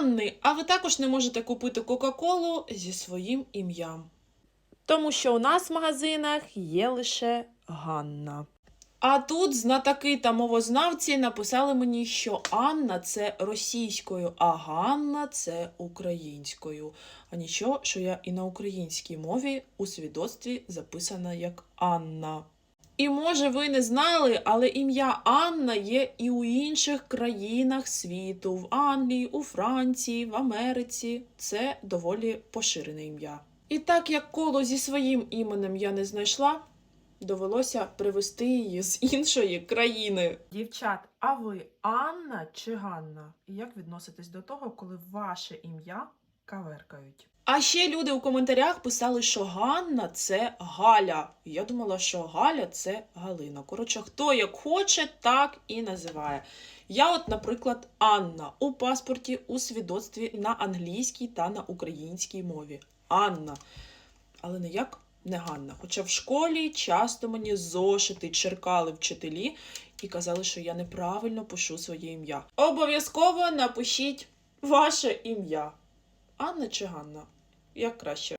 Ганни, а ви також не можете купити Кока-Колу зі своїм ім'ям. Тому що у нас в магазинах є лише Ганна. А тут знатоки та мовознавці написали мені, що Анна це російською, а Ганна це українською. А нічого, що я і на українській мові у свідоцтві записана як Анна. І може ви не знали, але ім'я Анна є і у інших країнах світу, в Англії, у Франції, в Америці. Це доволі поширене ім'я. І так як коло зі своїм іменем я не знайшла, довелося привезти її з іншої країни. Дівчат, а ви Анна чи Ганна? І як відноситесь до того, коли ваше ім'я каверкають? А ще люди у коментарях писали, що Ганна це Галя. Я думала, що Галя це Галина. Коротше, хто як хоче, так і називає. Я, от, наприклад, Анна у паспорті у свідоцтві на англійській та на українській мові. Анна. Але ніяк не Ганна. Хоча в школі часто мені зошити черкали вчителі і казали, що я неправильно пишу своє ім'я. Обов'язково напишіть ваше ім'я. Анна чи Ганна? Як краще?